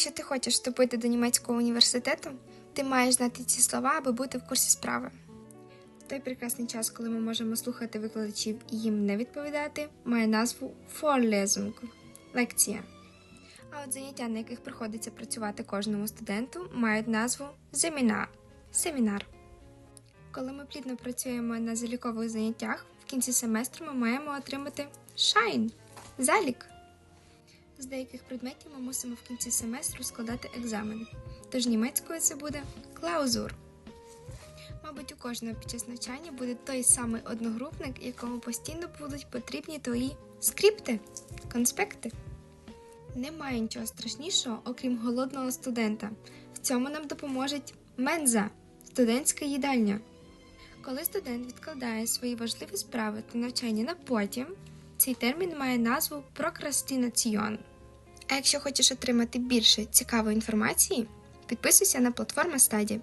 Якщо ти хочеш вступити до німецького університету, ти маєш знати ці слова, аби бути в курсі справи. В Той прекрасний час, коли ми можемо слухати викладачів і їм не відповідати, має назву Vorlesung – лекція. А от заняття, на яких приходиться працювати кожному студенту, мають назву Семінар – семінар. Коли ми плідно працюємо на залікових заняттях, в кінці семестру ми маємо отримати Shine – залік. З деяких предметів ми мусимо в кінці семестру складати екзамен. Тож німецькою це буде Клаузур. Мабуть, у кожного під час навчання буде той самий одногрупник, якому постійно будуть потрібні твої скрипти, конспекти. Немає нічого страшнішого, окрім голодного студента. В цьому нам допоможуть менза студентська їдальня. Коли студент відкладає свої важливі справи та навчання на потім, цей термін має назву прокрастинаціон. А якщо хочеш отримати більше цікавої інформації, підписуйся на платформу Стаді.